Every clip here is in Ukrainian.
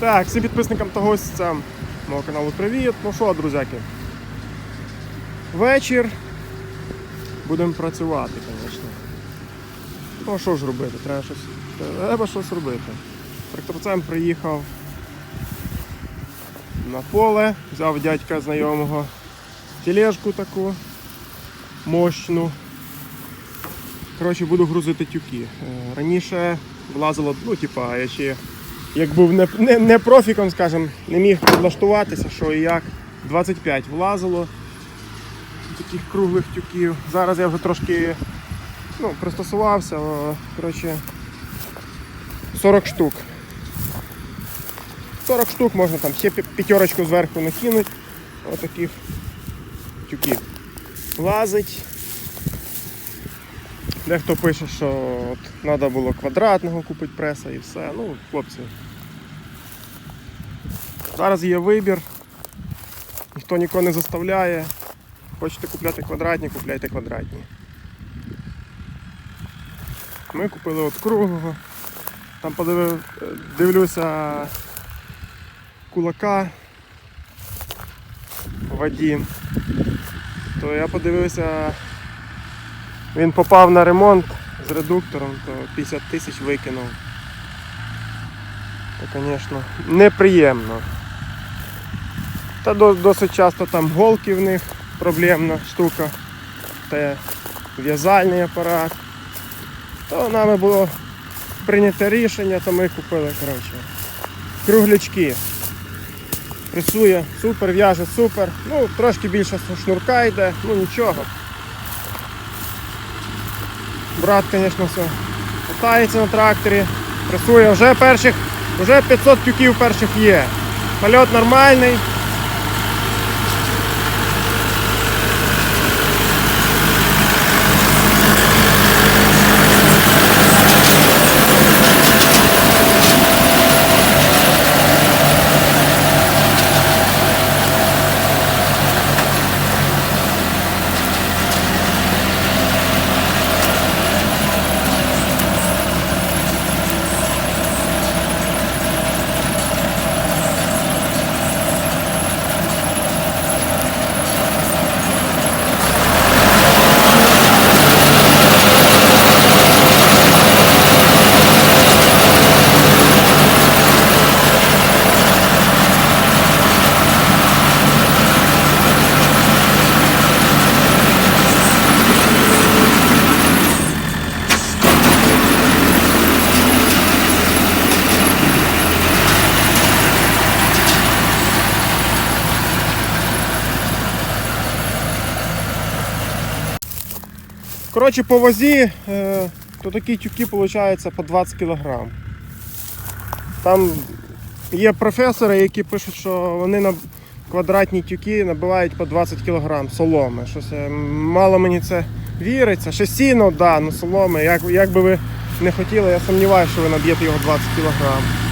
Так, всім підписникам та гостям мого каналу привіт. Ну що, друзяки? Вечір. Будемо працювати, звісно. Ну що ж робити? Треба щось. Треба щось робити. Тракторцем приїхав на поле, взяв дядька знайомого тележку таку мощну. Коротше, буду грузити тюки. Е, Раніше влазило, ну, типа, я ще як був не, не, не профіком, скажімо, не міг підлаштуватися, що і як. 25 влазило таких круглих тюків. Зараз я вже трошки ну, пристосувався, коротше, 40 штук. 40 штук можна там ще п'ятерочку зверху накинути. Отаких тюків. Влазить. Дехто пише, що от, треба було квадратного купити преса і все. Ну, хлопці. Зараз є вибір. Ніхто нікого не заставляє. Хочете купляти квадратні, купляйте квадратні. Ми купили от круглого. Там подивив, дивлюся кулака Вадім. То я подивився, він попав на ремонт з редуктором, то 50 тисяч викинув. То, звісно, неприємно. Та досить часто там голки в них проблемна штука. Та в'язальний апарат. То нами було прийнято рішення, то ми купили коротше, круглячки. Пресує супер, в'яже супер. Ну, трошки більше шнурка йде, ну нічого. Брат, звісно, все катається на тракторі, пресує. Вже перших, вже 500 тюків перших є. Польот нормальний. Коротше, по вазі, е, то такі тюки виходить по 20 кг. Там є професори, які пишуть, що вони на квадратні тюки набивають по 20 кг соломи. Щось мало мені це віриться. Ще сіно, да, ну соломи. Як, як би ви не хотіли, я сумніваюся, що ви наб'єте його 20 кг.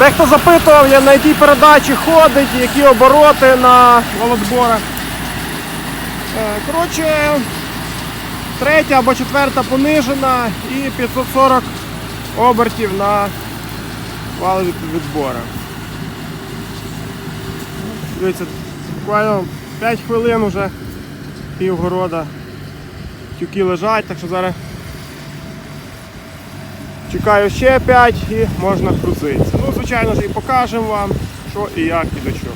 Дехто запитував, на якій передачі ходить, які обороти на володборах. Е, Коротше, третя або четверта понижена і 540 обертів на вал від відбора. Дивіться, буквально 5 хвилин вже півгорода тюки лежать, так що зараз Чекаю ще 5 і можна грузитися. Ну, звичайно ж, і покажемо вам, що і як і до чого.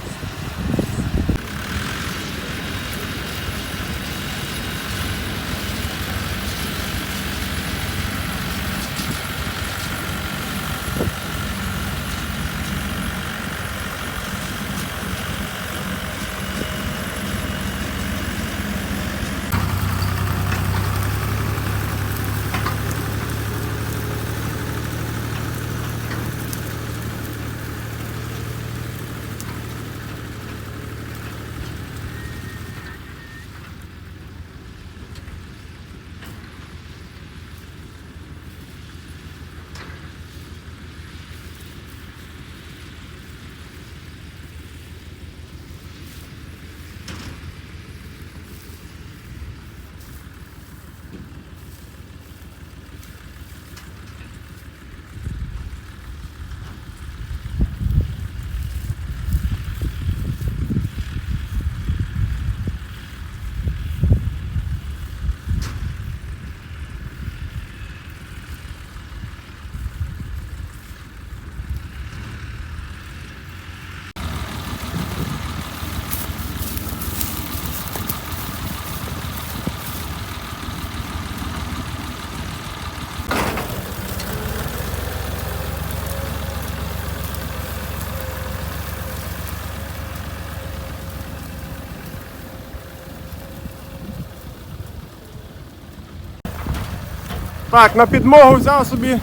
Так, на підмогу взяв собі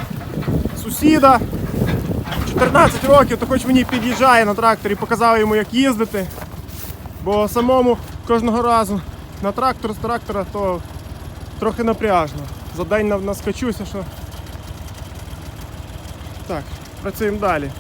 сусіда. 14 років, то хоч мені під'їжджає на тракторі, показав йому, як їздити. Бо самому кожного разу на трактор з трактора то трохи напряжно. За день наскочуся, що. Так, працюємо далі.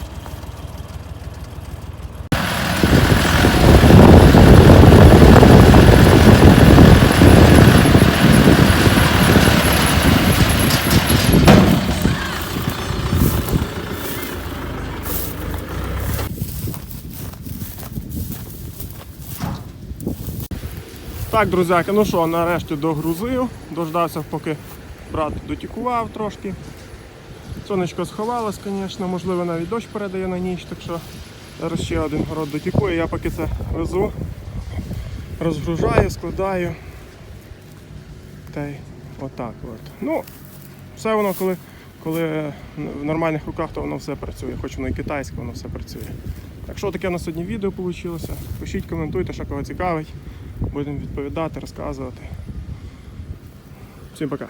Так, друзяки, ну що, нарешті догрузив, дождався, поки брат дотікував трошки. Сонечко сховалось, звісно, можливо навіть дощ передає на ніч, так що зараз ще один город дотікує, я поки це везу, розгружаю, складаю. Та й отак от. Ну, все воно, коли, коли в нормальних руках, то воно все працює, хоч воно і китайське, воно все працює. Так що таке на сьогодні відео вийшло. Пишіть, коментуйте, що кого цікавить. Будемо відповідати, розказувати. Всім пока.